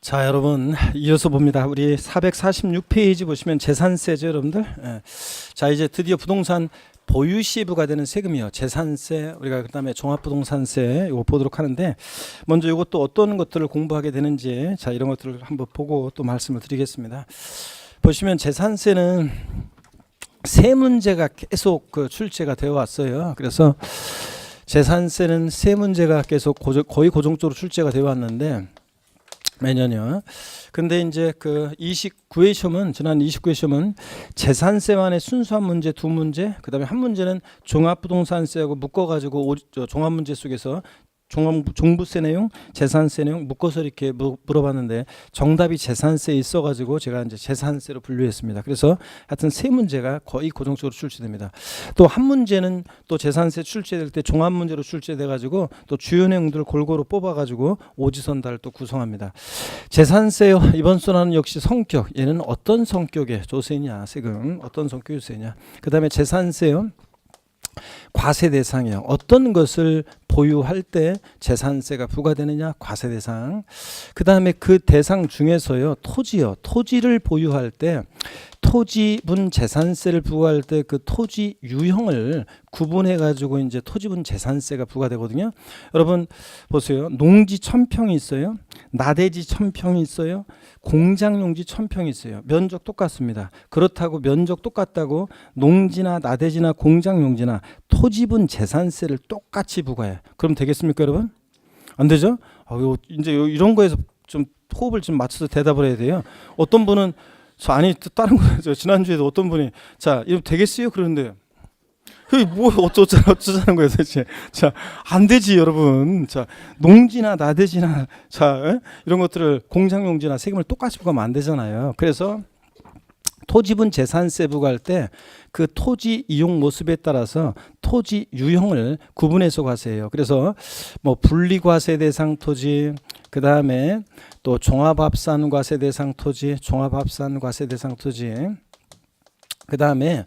자 여러분 이어서 봅니다. 우리 446페이지 보시면 재산세죠 여러분들. 예. 자 이제 드디어 부동산 보유시부가 되는 세금이요. 재산세 우리가 그다음에 종합부동산세 이거 보도록 하는데 먼저 이것도 어떤 것들을 공부하게 되는지 자 이런 것들을 한번 보고 또 말씀을 드리겠습니다. 보시면 재산세는 세 문제가 계속 그 출제가 되어 왔어요. 그래서 재산세는 세 문제가 계속 고정- 거의 고정적으로 출제가 되어 왔는데 매년요. 근데 이제 그 29회 시험은 지난 29회 시험은 재산세만의 순수한 문제 두 문제, 그다음에 한 문제는 종합부동산세하고 묶어 가지고 오- 저 종합 문제 속에서 종부세 내용, 재산세 내용 묶어서 이렇게 무- 물어봤는데 정답이 재산세에 있어가지고 제가 이제 재산세로 분류했습니다. 그래서 하여튼 세 문제가 거의 고정적으로 출제됩니다. 또 한 문제는 또 재산세 출제될 때 종합 문제로 출제돼가지고 또 주요 내용들을 골고루 뽑아가지고 오지선다를 또 구성합니다. 재산세요 이번 순환은 역시 성격 얘는 어떤 성격의 조세냐 세금 어떤 성격의 조세냐 그 다음에 재산세요 과세 대상이요 어떤 것을 보유할 때 재산세가 부과되느냐? 과세 대상. 그 다음에 그 대상 중에서요 토지요. 토지를 보유할 때 토지분 재산세를 부과할 때 그 토지 유형을 구분해 가지고 이제 토지분 재산세가 부과되거든요 여러분 보세요 농지 천 평이 있어요 나대지 천 평이 있어요. 공장 용지 천 평이 있어요. 면적 똑같습니다. 그렇다고 면적 똑같다고 농지나 나대지나 공장 용지나 토지분 재산세를 똑같이 부과해. 그럼 되겠습니까, 여러분? 안 되죠? 아, 요, 이제 요, 이런 거에서 좀 호흡을 좀 맞춰서 대답을 해야 돼요. 어떤 분은 저 아니 또 다른 거저 지난주에도 어떤 분이 자 이거 되겠어요 그러는데 그게 뭐 어쩌자 어쩌자는 거예요 도대체. 자안 되지 여러분. 자 농지나 나대지나 자 에? 이런 것들을 공장 용지나 세금을 똑같이 부과하면 안 되잖아요. 그래서 토지분 재산세 부과할 때 그 토지 이용 모습에 따라서 토지 유형을 구분해서 과세해요. 그래서 뭐 분리과세 대상 토지, 그 다음에 또 종합합산 과세 대상 토지, 종합합산 과세 대상 토지, 그 다음에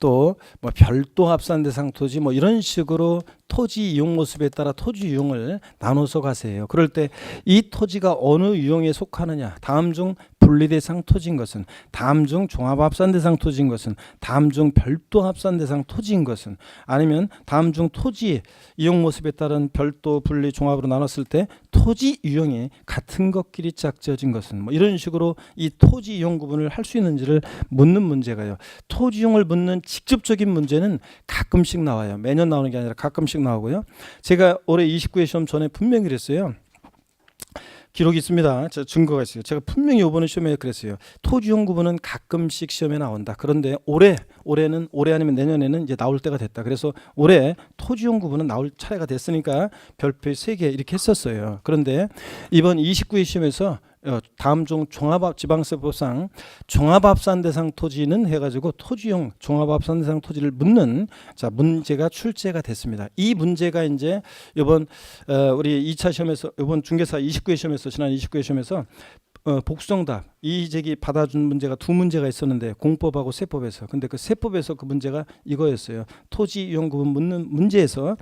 또 뭐 별도 합산 대상 토지 뭐 이런 식으로 토지 이용 모습에 따라 토지 유형을 나눠서 가세요. 그럴 때 이 토지가 어느 유형에 속하느냐, 다음 중 분리 대상 토지인 것은, 다음 중 종합 합산 대상 토지인 것은, 다음 중 별도 합산 대상 토지인 것은, 아니면 다음 중 토지 이용 모습에 따른 별도 분리 종합으로 나눴을 때 토지 유형이 같은 것끼리 짝지어진 것은 뭐 이런 식으로 이 토지 이용 구분을 할 수 있는지를 묻는 문제가요. 토지용을 묻는 직접적인 문제는 가끔씩 나와요. 매년 나오는 게 아니라 가끔씩 나오고요. 제가 올해 29회 시험 전에 분명히 그랬어요. 기록이 있습니다. 저 증거가 있어요. 제가 분명히 이번에 시험에 그랬어요. 토지용 구분은 가끔씩 시험에 나온다. 그런데 올해 올해는 올해 아니면 내년에는 이제 나올 때가 됐다. 그래서 올해 토지용 구분은 나올 차례가 됐으니까 별표 3개 이렇게 했었어요. 그런데 이번 29회 시험에서 어, 다음 중 종합합 지방세법상 종합합산 대상 토지는 해가지고 토지용 종합합산 대상 토지를 묻는 자 문제가 출제가 됐습니다. 이 문제가 이제 이번 어, 우리 2차 시험에서 이번 중개사 29회 시험에서 지난 29회 시험에서 어, 복수정답 이의제기 받아준 문제가 두 문제가 있었는데 공법하고 세법에서 근데 그 세법에서 그 문제가 이거였어요. 토지 이용 구분 묻는 문제에서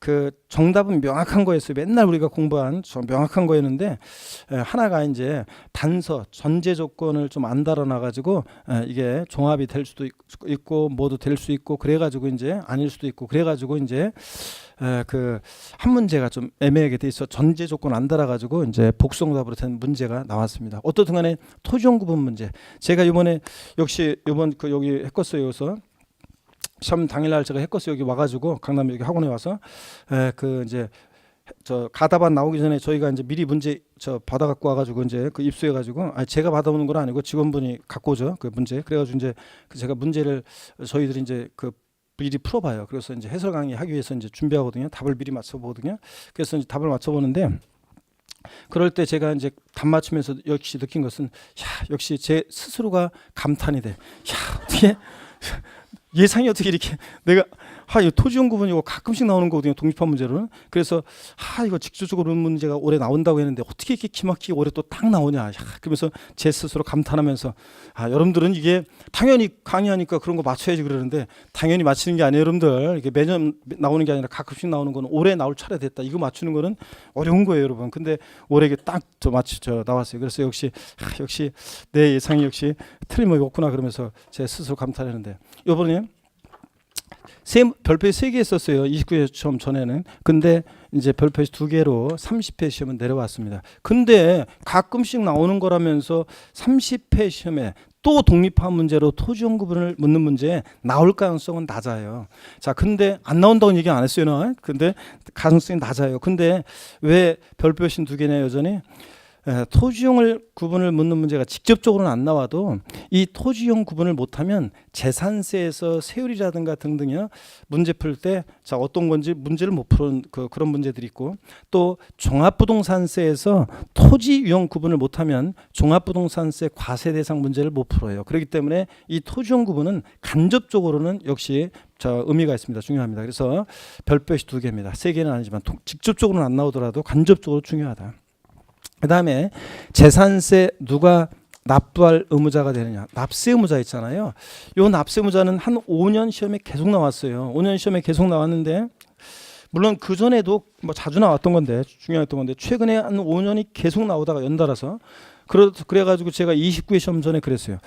그 정답은 명확한 거였어요. 맨날 우리가 공부한 저 명확한 거였는데 에, 하나가 이제 단서 전제 조건을 좀 안 달아놔 가지고 이게 종합이 될 수도 있- 있고 뭐도 될 수 있고 그래 가지고 이제 아닐 수도 있고 그래 가지고 이제 그 한 문제가 좀 애매하게 돼 있어 전제 조건 안 달아 가지고 이제 복수응답으로 된 문제가 나왔습니다. 어떻든 간에 토지용 구분 문제 제가 이번에 역시 이번 그 여기 했겠어요서 시험 당일날 제가 했겠어요 여기 와가지고 강남 여기 학원에 와서 에, 그 이제 저 가다반 나오기 전에 저희가 이제 미리 문제 저 받아 갖고 와가지고 이제 그 입수해 가지고 아 제가 받아오는 건 아니고 직원분이 갖고 오죠 그 문제. 그래가지고 이제 그 제가 문제를 저희들이 이제 그 미리 풀어봐요. 그래서 이제 해설 강의 하기 위해서 이제 준비하거든요. 답을 미리 맞춰보거든요. 그래서 이제 답을 맞춰보는데 그럴 때 제가 이제 답 맞추면서 역시 느낀 것은 야 역시 제 스스로가 감탄이 돼. 야 어떻게 예상이 어떻게 이렇게 내가 아, 이 토지용 구분 이거 가끔씩 나오는 거거든요. 독립한 문제로는. 그래서 아, 이거 직접적으로 문제가 올해 나온다고 했는데 어떻게 이렇게 기막히게 올해 또 딱 나오냐. 야, 그러면서 제 스스로 감탄하면서 아, 여러분들은 이게 당연히 강의하니까 그런 거 맞춰야지 그러는데 당연히 맞히는 게 아니에요, 여러분들. 이게 매년 나오는 게 아니라 가끔씩 나오는 거는 올해 나올 차례 됐다. 이거 맞추는 거는 어려운 거예요, 여러분. 근데 올해 이게 딱저 맞추 저 나왔어요. 그래서 역시 아, 역시 내 예상이 역시 틀림없이 없구나 그러면서 제 스스로 감탄했는데 이번에 세 별표 세개 썼어요. 29회 시험 전에는. 근데 이제 별표 두 개로 30회 시험은 내려왔습니다. 근데 가끔씩 나오는 거라면서 30회 시험에 또 독립한 문제로 토지용 구분을 묻는 문제 나올 가능성은 낮아요. 자, 근데 안 나온다고 얘기 안 했어요, 나. 근데 가능성이 낮아요. 근데 왜 별표신 두 개냐 여전히 에, 토지용을 구분을 묻는 문제가 직접적으로는 안 나와도 이 토지용 구분을 못하면 재산세에서 세율이라든가 등등이요 문제 풀 때 자 어떤 건지 문제를 못 푸는 그, 그런 문제들이 있고 또 종합부동산세에서 토지 유형 구분을 못하면 종합부동산세 과세 대상 문제를 못 풀어요. 그렇기 때문에 이 토지용 구분은 간접적으로는 역시 저 의미가 있습니다. 중요합니다. 그래서 별표시 두 개입니다. 세 개는 아니지만 통- 직접적으로는 안 나오더라도 간접적으로 중요하다. 그 다음에 재산세 누가 납부할 의무자가 되느냐. 납세 의무자 있잖아요. 요 납세 의무자는 한 5년 시험에 계속 나왔어요. 5년 시험에 계속 나왔는데 물론 그 전에도 뭐 자주 나왔던 건데 중요했던 건데 최근에 한 5년이 계속 나오다가 연달아서 그래 그래 가지고 제가 29회 시험 전에 그랬어요.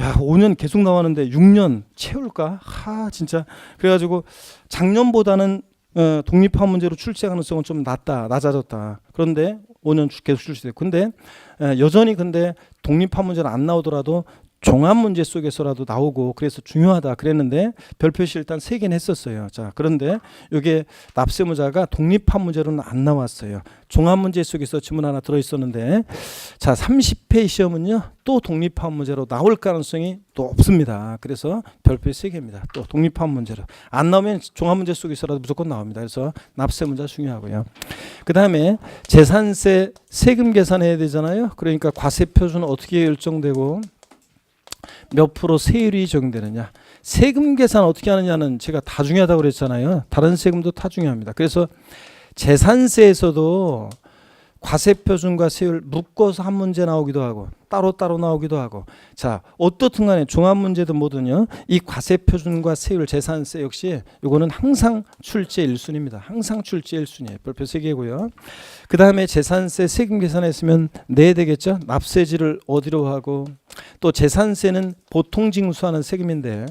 야, 5년 계속 나왔는데 6년 채울까? 하, 진짜. 그래 가지고 작년보다는 어, 독립한 문제로 출제 가능성은 좀 낮다, 낮아졌다. 그런데 5년 주- 계속 출시돼. 근데 에, 여전히 근데 독립한 문제는 안 나오더라도 종합 문제 속에서라도 나오고 그래서 중요하다 그랬는데 별표시 일단 세 개는 했었어요. 자 그런데 이게 납세무자가 독립한 문제로는 안 나왔어요. 종합 문제 속에서 지문 하나 들어 있었는데 자 30회 시험은요 또 독립한 문제로 나올 가능성이 또 없습니다. 그래서 별표 세 개입니다. 또 독립한 문제로 안 나오면 종합 문제 속에서라도 무조건 나옵니다. 그래서 납세 문제 중요하고요. 그 다음에 재산세 세금 계산해야 되잖아요. 그러니까 과세 표준은 어떻게 결정되고 몇 프로 세율이 적용되느냐. 세금 계산 어떻게 하느냐는 제가 다 중요하다고 그랬잖아요. 다른 세금도 다 중요합니다. 그래서 재산세에서도 과세 표준과 세율 묶어서 한 문제 나오기도 하고 따로 따로 나오기도 하고. 자 어떻든 간에 종합 문제든 뭐든요 이 과세 표준과 세율 재산세 역시 요거는 항상 출제 1순위입니다. 항상 출제 1순위예요 별표 3개고요. 그 다음에 재산세 세금 계산했으면 내야 되겠죠? 납세지를 어디로 하고? 또 재산세는 보통 징수하는 세금인데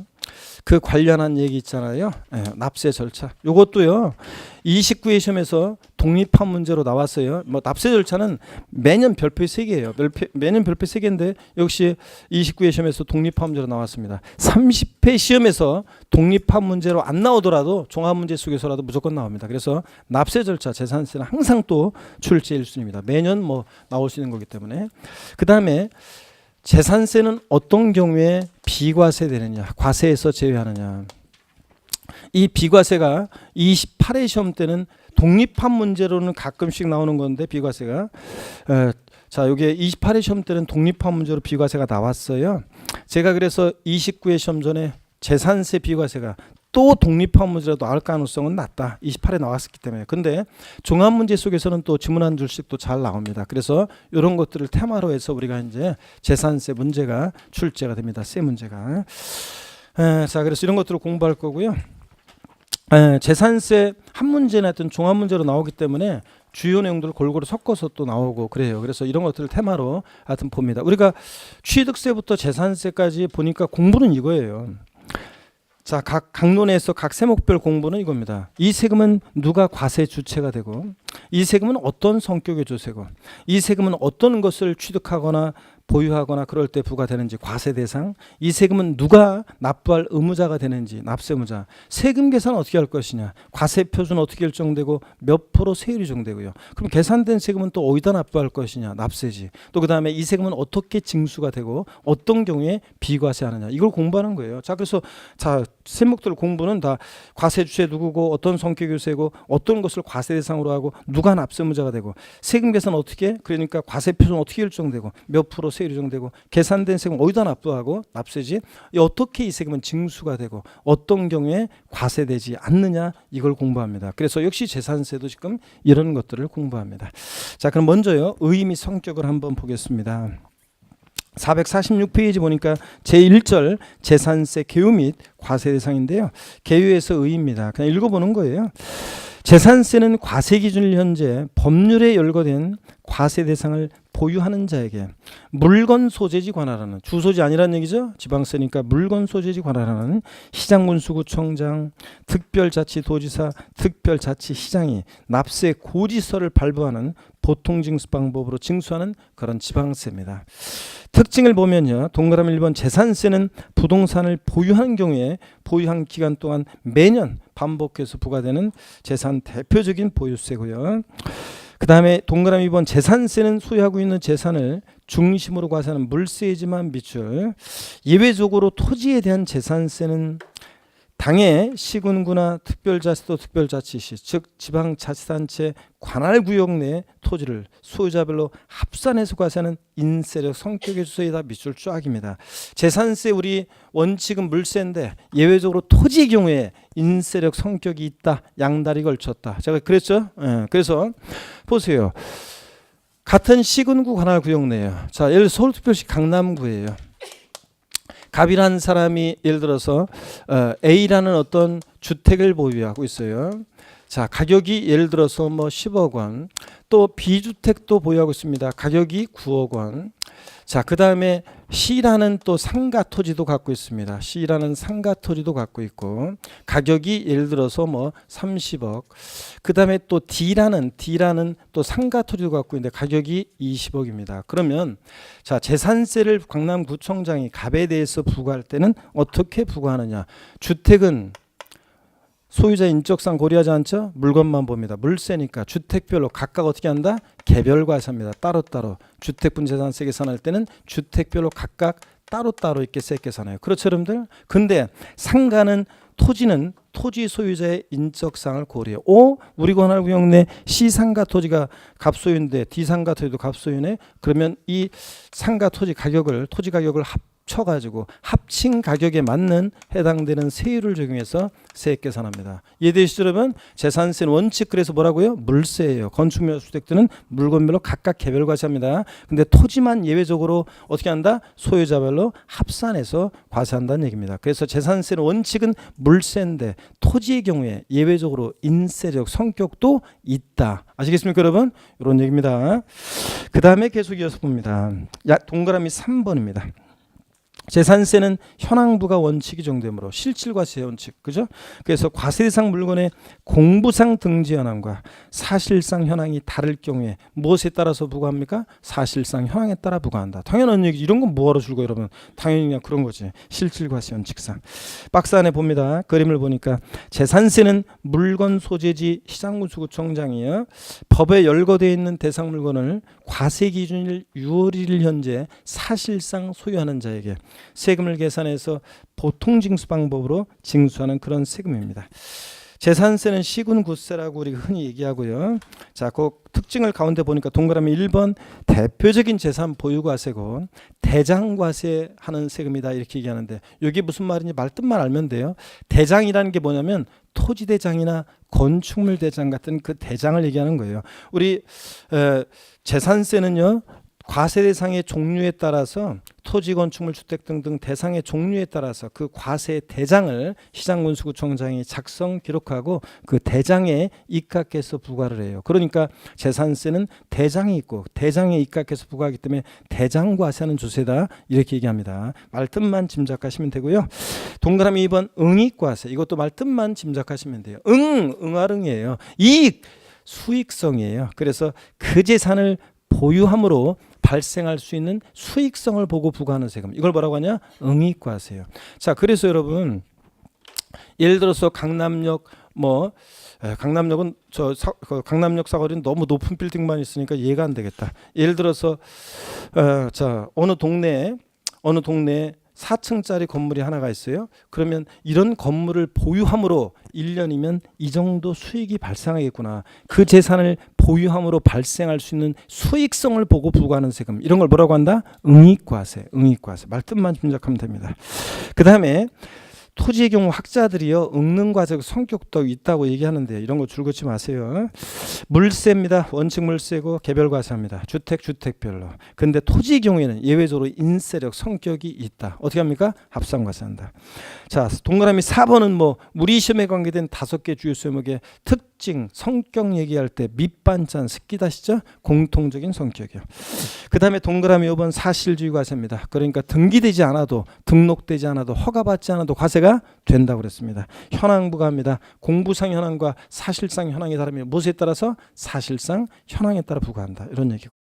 그 관련한 얘기 있잖아요. 예, 납세 절차. 요것도요. 29회 시험에서 독립한 문제로 나왔어요. 뭐 납세 절차는 매년 별표 3개예요. 매년 별표 3개인데 역시 29회 시험에서 독립한 문제로 나왔습니다. 30회 시험에서 독립한 문제로 안 나오더라도 종합 문제 속에서라도 무조건 나옵니다. 그래서 납세 절차 재산세는 항상 또 출제 1순위입니다. 매년 뭐 나올 수 있는 거기 때문에. 그다음에 재산세는 어떤 경우에 비과세 되느냐, 과세에서 제외하느냐. 이 비과세가 28회 시험 때는 독립한 문제로는 가끔씩 나오는 건데 비과세가 에, 자 여기에 28회 시험 때는 독립한 문제로 비과세가 나왔어요. 제가 그래서 29회 시험 전에 재산세 비과세가 또 독립한 문제라도 나올 가능성은 낮다. 28에 나왔었기 때문에. 근데 종합 문제 속에서는 또 지문 한 줄씩 또 잘 나옵니다. 그래서 이런 것들을 테마로 해서 우리가 이제 재산세 문제가 출제가 됩니다. 세 문제가. 에, 자, 그래서 이런 것들을 공부할 거고요. 에, 재산세 한 문제나 하여튼 종합 문제로 나오기 때문에 주요 내용들을 골고루 섞어서 또 나오고 그래요. 그래서 이런 것들을 테마로 하여튼 봅니다. 우리가 취득세부터 재산세까지 보니까 공부는 이거예요. 자, 각 강론에서 각 세목별 공부는 이겁니다. 이 세금은 누가 과세 주체가 되고 이 세금은 어떤 성격의 조세고 이 세금은 어떤 것을 취득하거나 보유하거나 그럴 때 부과되는지 과세 대상 이 세금은 누가 납부할 의무자가 되는지 납세무자. 세금 계산 어떻게 할 것이냐? 과세 표준 어떻게 결정되고 몇 프로 세율이 정되고요. 그럼 계산된 세금은 또 어디다 납부할 것이냐? 납세지. 또 그 다음에 이 세금은 어떻게 징수가 되고 어떤 경우에 비과세하느냐? 이걸 공부하는 거예요. 자 그래서 자 세목들 공부는 다 과세 주체 누구고 어떤 성격의 세고 어떤 것을 과세 대상으로 하고 누가 납세무자가 되고 세금 계산 어떻게? 그러니까 과세 표준 어떻게 결정되고 몇 프로 세율이 적용되고 계산된 세금 어디다 납부하고 납세지 이 어떻게 이 세금은 징수가 되고 어떤 경우에 과세되지 않느냐 이걸 공부합니다. 그래서 역시 재산세도 지금 이런 것들을 공부합니다. 자 그럼 먼저요 의미 성격을 한번 보겠습니다. 446페이지 보니까 제1절 재산세 개요 및 과세 대상인데요. 개요에서 의입니다. 그냥 읽어보는 거예요. 재산세는 과세 기준일 현재 법률에 열거된 과세 대상을 보유하는 자에게 물건 소재지 관할하는 주소지 아니란 얘기죠. 지방세니까 물건 소재지 관할하는 시장군수구청장, 특별자치도지사, 특별자치시장이 납세 고지서를 발부하는 보통징수 방법으로 징수하는 그런 지방세입니다. 특징을 보면요. 동그라미 1번 재산세는 부동산을 보유하는 경우에 보유한 기간 동안 매년 반복해서 부과되는 재산 대표적인 보유세고요. 그 다음에 동그라미 2번 재산세는 소유하고 있는 재산을 중심으로 과세하는 물세이지만 미출 예외적으로 토지에 대한 재산세는 당의 시군구나 특별자치도 특별자치시 즉 지방자치단체 관할구역 내 토지를 소유자별로 합산해서 과세하는 인세력 성격의 주소에다 밑줄 쫙입니다. 재산세 우리 원칙은 물세인데 예외적으로 토지의 경우에 인세력 성격이 있다 양다리 걸쳤다. 제가 그랬죠. 예, 그래서 보세요. 같은 시군구 관할 구역 내요. 자, 예를 들어 서울특별시 강남구예요. 갑이라는 사람이 예를 들어서 어, A라는 어떤 주택을 보유하고 있어요. 자, 가격이 예를 들어서 뭐 10억 원. 또 B 주택도 보유하고 있습니다. 가격이 9억 원. 자, 그 다음에 C라는 또 상가 토지도 갖고 있습니다. C라는 상가 토지도 갖고 있고 가격이 예를 들어서 뭐 30억. 그 다음에 또 D라는 D라는 또 상가 토지도 갖고 있는데 가격이 20억입니다. 그러면 자, 재산세를 강남구청장이 갑에 대해서 부과할 때는 어떻게 부과하느냐? 주택은 소유자 인적상 고려하지 않죠? 물건만 봅니다. 물세니까 주택별로 각각 어떻게 한다? 개별 과세합니다. 따로따로 주택분 재산세 계산할 때는 주택별로 각각 따로따로 있게 세 계산해요. 그렇죠, 여러분들? 근데 상가는 토지는 토지 소유자의 인적상을 고려해요. 오, 우리 관할구역 내 C 상가 토지가 갑소유인데 D 상가 토지도 갑소유네. 그러면 이 상가 토지 가격을 토지 가격을 합 쳐가지고 합친 가격에 맞는 해당되는 세율을 적용해서 세액 계산합니다. 이해되시죠, 여러분? 재산세는 원칙 그래서 뭐라고요? 물세예요. 건축물 주택들은 물건별로 각각 개별 과세합니다. 근데 토지만 예외적으로 어떻게 한다? 소유자별로 합산해서 과세한다는 얘기입니다. 그래서 재산세는 원칙은 물세인데 토지의 경우에 예외적으로 인세적 성격도 있다. 아시겠습니까, 여러분? 이런 얘기입니다. 그 다음에 계속 이어서 봅니다. 야, 동그라미 3번입니다. 재산세는 현황부가 원칙이 정되므로 실질과세 원칙 그죠? 그래서 과세 대상 물건의 공부상 등지 현황과 사실상 현황이 다를 경우에 무엇에 따라서 부과합니까? 사실상 현황에 따라 부과한다. 당연한 얘기 이런 건 뭐하러 줄거 여러분? 당연히 그냥 그런 거지. 실질과세 원칙상. 박스 안에 봅니다. 그림을 보니까 재산세는 물건 소재지 시장군수구청장이요. 법에 열거되어 있는 대상 물건을 과세 기준일 6월 1일 현재 사실상 소유하는 자에게 세금을 계산해서 보통 징수 방법으로 징수하는 그런 세금입니다. 재산세는 시군 구세라고 우리가 흔히 얘기하고요. 자, 그 특징을 가운데 보니까 동그라미 1번 대표적인 재산 보유과세고 대장과세 하는 세금이다 이렇게 얘기하는데 이게 무슨 말인지 말뜻만 알면 돼요. 대장이라는 게 뭐냐면 토지 대장이나 건축물 대장 같은 그 대장을 얘기하는 거예요. 우리 에, 재산세는요. 과세 대상의 종류에 따라서 토지 건축물 주택 등등 대상의 종류에 따라서 그 과세 대장을 시장군수구청장이 작성 기록하고 그 대장에 입각해서 부과를 해요. 그러니까 재산세는 대장이 있고 대장에 입각해서 부과하기 때문에 대장 과세하는 주세다 이렇게 얘기합니다. 말뜻만 짐작하시면 되고요. 동그라미 2번 응익 과세 이것도 말뜻만 짐작하시면 돼요. 응 응아릉이에요. 이익 수익성이에요. 그래서 그 재산을 보유함으로 발생할 수 있는 수익성을 보고 부과하는 세금. 이걸 뭐라고 하냐? 응익과세요. 자, 그래서 여러분 예를 들어서 강남역 뭐 에, 강남역은 저 사, 그 강남역 사거리는 너무 높은 빌딩만 있으니까 이해가 안 되겠다. 예를 들어서 어, 자 어느 동네에 어느 동네에 4층짜리 건물이 하나가 있어요. 그러면 이런 건물을 보유함으로 1년이면 이 정도 수익이 발생하겠구나. 그 재산을 보유함으로 발생할 수 있는 수익성을 보고 부과하는 세금. 이런 걸 뭐라고 한다? 응익과세. 응익과세. 말뜻만 짐작하면 됩니다. 그다음에 토지의 경우 학자들이요 응능 과세의 성격도 있다고 얘기하는데 이런 거 줄긋지 마세요. 물세입니다. 원칙 물세고 개별 과세합니다. 주택 주택별로. 근데 토지의 경우에는 예외적으로 인세력 성격이 있다. 어떻게 합니까? 합산 과세한다. 자 동그라미 4번은 뭐 우리 시험에 관계된 다섯 개 주요 수목의 특징 성격 얘기할 때 밑반찬 스키다시죠? 공통적인 성격이요. 그 다음에 동그라미 5번 사실주의 과세입니다. 그러니까 등기되지 않아도 등록되지 않아도 허가받지 않아도 과세가 된다고 그랬습니다. 현황 부과합니다. 공부상 현황과 사실상 현황이 다르면 무엇에 따라서 사실상 현황에 따라 부과한다. 이런 얘기고.